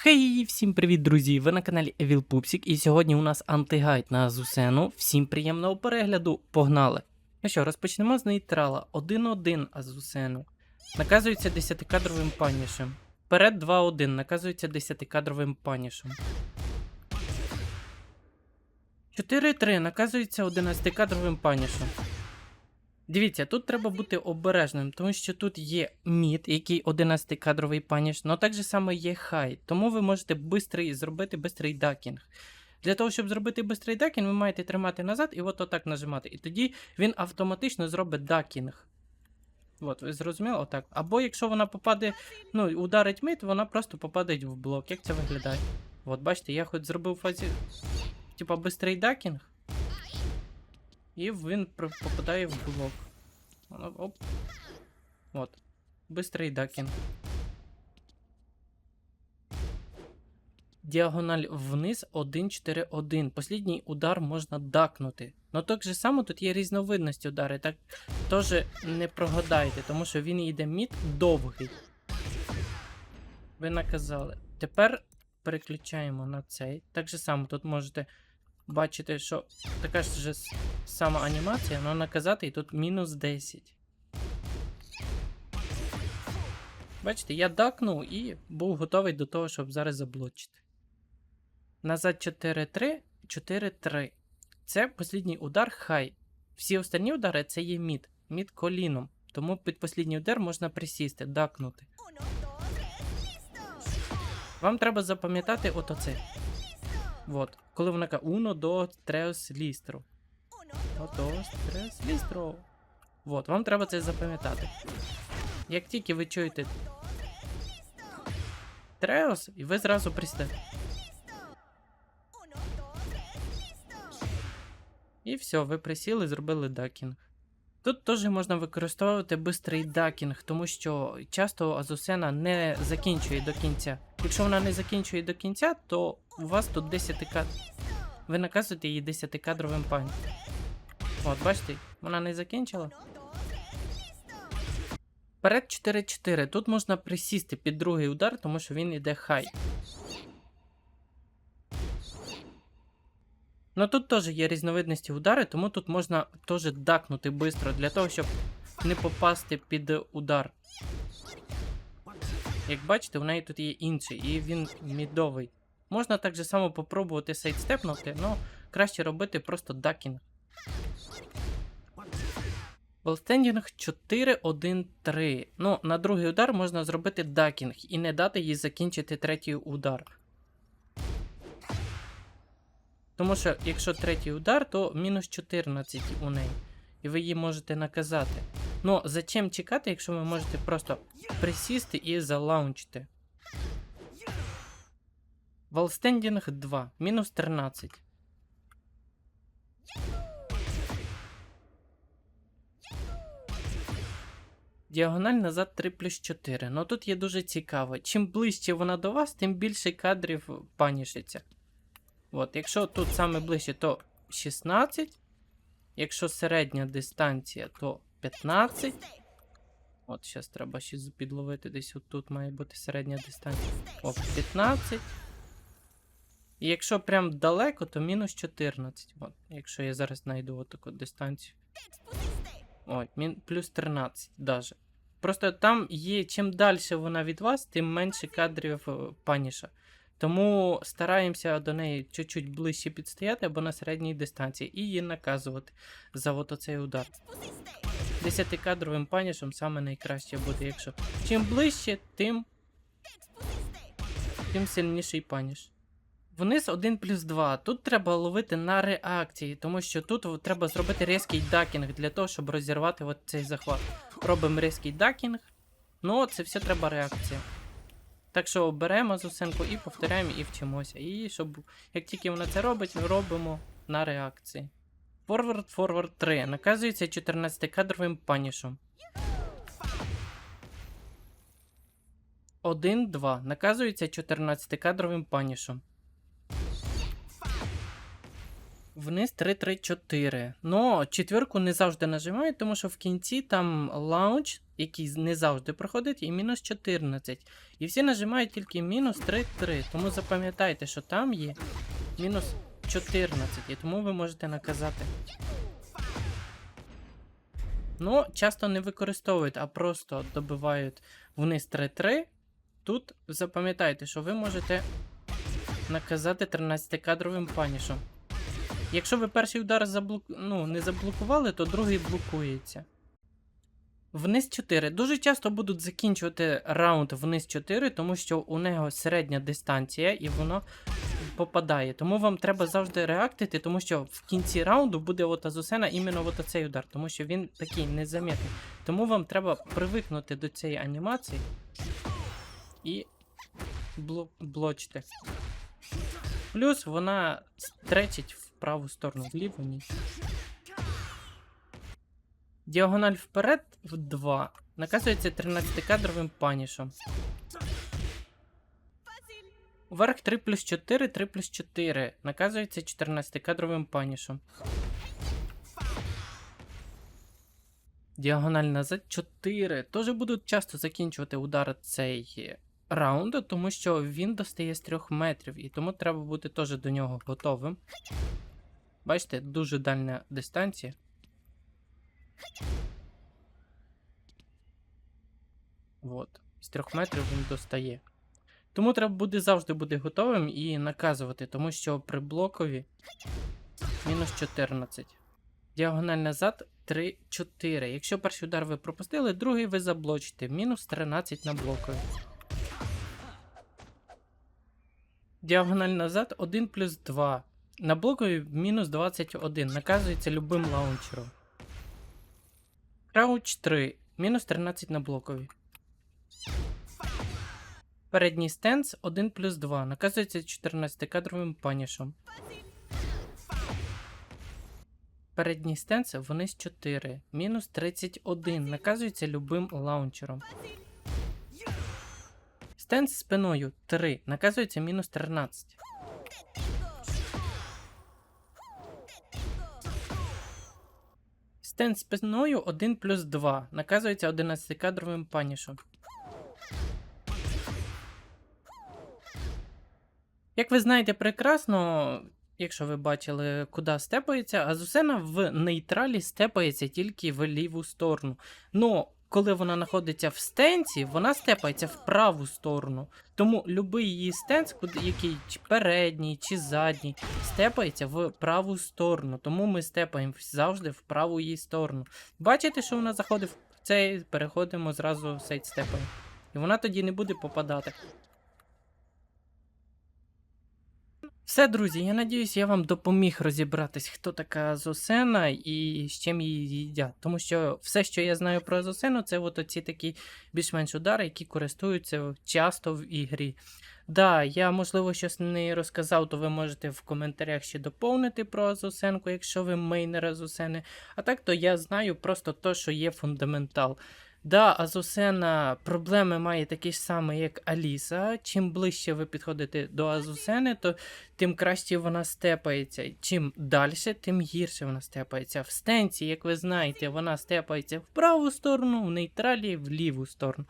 Хей, всім привіт, друзі! Ви на каналі Evil Pupsik, і сьогодні у нас антигайд на Азусену. Всім приємного перегляду, погнали! Ну що, розпочнемо з нейтрала. 1-1 Азусену. Наказується 10-кадровим панішем. Вперед 2-1, наказується 10-кадровим панішем. 4-3, наказується 11-кадровим панішем. Дивіться, тут треба бути обережним, тому що тут є мід, який 11 кадровий паніш, але так же само є хай. Тому ви можете бистрий, зробити бистрий дакінг. Для того, щоб зробити бистрий дакінг, ви маєте тримати назад і от отак нажимати. І тоді він автоматично зробить дакінг. От, ви зрозуміли? Отак. Або якщо вона попаде, ну, ударить мид, вона просто попадає в блок. Як це виглядає? От, бачите, я хоч зробив фазі, типа, бистрий дакінг. І він попадає в блок. Оп. От. Бистрий дакінг. Діагональ вниз 1-4-1. Послідній удар можна дакнути. Ну так же само тут є різновидність удари. Так теж не прогадайте, тому що він йде мід довгий. Ви наказали. Тепер переключаємо на цей. Так же само тут можете бачити, що така ж сама анімація, але наказати і тут мінус 10. Бачите, я дакнув і був готовий до того, щоб зараз заблочити. Назад 4-3, 4-3. Це послідній удар хай. Всі останні удари це є мід. Мід коліном. Тому під послідній удар можна присісти, дакнути. Вам треба запам'ятати от оце. Вот. Коли вона каже uno, dos, tres, listro. Dos, tres, listro. Вот, вам треба це запам'ятати. Як тільки ви чуєте Треос, і ви зразу присідете. І все, ви присіли, зробили дакінг. Тут теж можна використовувати бистрий дакінг, тому що часто Азусена не закінчує до кінця. Якщо вона не закінчує до кінця, то у вас тут 10 к Ви наказуєте її 10-кадровим пані. От, бачите, вона не закінчила. Вперед 4-4. Тут можна присісти під другий удар, тому що він іде хай. Ну тут теж є різновидності удари, тому тут можна теж дакнути швидко для того, щоб не попасти під удар. Як бачите, у неї тут є інший, і він мідовий. Можна так же само попробувати сайдстепнути, але краще робити просто дакінг. Болстендінг 4-1-3. Ну, на другий удар можна зробити дакінг і не дати їй закінчити третій удар. Тому що якщо третій удар, то мінус 14 у неї. І ви її можете наказати. Ну, зачем чекати, якщо ви можете просто присісти і залаунчити? Валстендінг 2, мінус 13. Діагональ назад 3 плюс 4. Ну тут є дуже цікаво. Чим ближче вона до вас, тим більше кадрів панішиться. От, якщо тут саме ближче, то 16. Якщо середня дистанція, то 15. От, зараз треба ще підловити десь отут має бути середня дистанція. О, 15. І якщо прям далеко, то мінус 14. От, якщо я зараз знайду отаку дистанцію. Ой, мін... плюс 13 даже. Просто там є, чим далі вона від вас, тим менше кадрів е, паніша. Тому стараємося до неї чуть-чуть ближче підстояти або на середній дистанції і її наказувати за от оцей удар. 10-кадровим панішем саме найкраще буде, якщо чим ближче, тим, тим сильніший паніш. Вниз 1 плюс 2. Тут треба ловити на реакції, тому що тут треба зробити різкий дакінг для того, щоб розірвати от цей захват. Робимо різкий дакінг. Ну, це все треба реакція. Так що беремо зусенку і повторяємо і вчимося. І щоб як тільки вона це робить, робимо на реакції. Форвард, форвард 3. Наказується 14-кадровим панішом. 1-2. Наказується 14-кадровим панішом. Вниз 3-3-4. Но четвірку не завжди нажимають, тому що в кінці там лаунч, який не завжди проходить, і мінус 14. І всі нажимають тільки мінус 3-3. Тому запам'ятайте, що там є мінус 14, і тому ви можете наказати. Ну, часто не використовують, а просто добивають вниз 3-3. Тут запам'ятайте, що ви можете наказати 13-кадровим панішом. Якщо ви перший удар заблок... ну, не заблокували, то другий блокується. Вниз 4. Дуже часто будуть закінчувати раунд вниз 4, тому що у нього середня дистанція і воно попадає. Тому вам треба завжди реактити, тому що в кінці раунду буде от Азусена іменно от цей удар, тому що він такий незамітний. Тому вам треба привикнути до цієї анімації і бло... блочити. Плюс вона стречить праву сторону, вліво ні. Діагональ вперед в 2. Наказується 13-кадровим панішом. Вверх 3 плюс 4, 3 плюс 4. Наказується 14-кадровим панішом. Діагональ назад 4. Тоже будуть часто закінчувати удар цей раунд, тому що він достає з 3 метрів, і тому треба бути теж до нього готовим. Бачите, дуже дальня дистанція. От. З 3 метрів він достає. Тому треба буде завжди бути готовим і наказувати, тому що при блокові мінус 14. Діагональ назад 3, 4. Якщо перший удар ви пропустили, другий ви заблочите. Мінус 13 на блокові. Діагональ назад 1 плюс 2. На блокові мінус 21. Наказується любим лаунчером. Крауч 3. Мінус 13 на блокові. Передній стенс 1 плюс 2. Наказується 14-кадровим панішом. Передній стенс вниз 4. Мінус 31. Наказується любим лаунчером. Стенс спиною 3. Наказується мінус 13. Стенс спиною 1 плюс 2. Наказується 11-кадровим панішом. Як ви знаєте прекрасно, якщо ви бачили, куди степається, Азусена в нейтралі степається тільки в ліву сторону. Но коли вона знаходиться в стенці, вона степається в праву сторону. Тому будь-який її стенс, який чи передній чи задній, степається в праву сторону. Тому ми степаємо завжди в праву її сторону. Бачите, що вона заходить в цей, переходимо зразу в сейт степаємо. І вона тоді не буде попадати. Все, друзі, я надіюсь, я вам допоміг розібратись, хто така Азосена і з чим її їдять. Тому що все, що я знаю про Азосену, це от оці такі більш-менш удари, які користуються часто в ігрі. Да, я, можливо, щось не розказав, то ви можете в коментарях ще доповнити про Азосенку, якщо ви мейнер Азосени. А так, то я знаю просто то, що є фундаментал. Да, Азусена проблеми має такі ж самі, як Аліса. Чим ближче ви підходите до Азусени, то тим краще вона степається. Чим далі, тим гірше вона степається. В стенці, як ви знаєте, вона степається в праву сторону, в нейтралі в ліву сторону.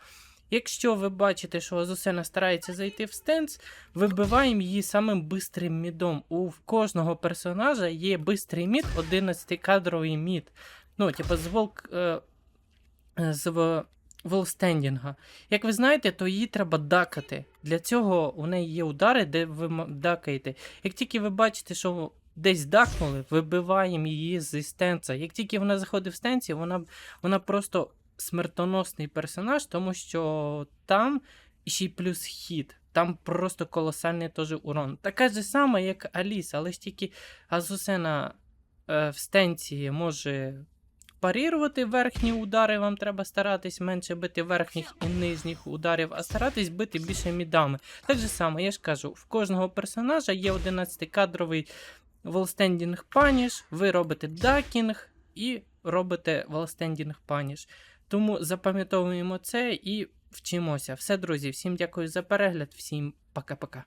Якщо ви бачите, що Азусена старається зайти в стенс, вибиваємо її самим бистрим мідом. У кожного персонажа є бистрий мід, 11-кадровий мід. Ну, типу, з волк. Е, з волстендінга. Як ви знаєте, то її треба дакати. Для цього у неї є удари, де ви дакаєте. Як тільки ви бачите, що десь дакнули, вибиваємо її зі стенса. Як тільки вона заходить в стенці, вона, вона просто смертоносний персонаж, тому що там ще й плюс хід. Там просто колосальний теж урон. Така ж сама, як Аліса, але ж тільки Азусена е, в стенці може парірувати верхні удари, вам треба старатись менше бити верхніх і нижніх ударів, а старатись бити більше мідами. Так же само, я ж кажу, в кожного персонажа є 11-кадровий волстендінг паніш, ви робите дакінг і робите волстендінг паніш. Тому запам'ятовуємо це і вчимося. Все, друзі, всім дякую за перегляд, всім пока-пока.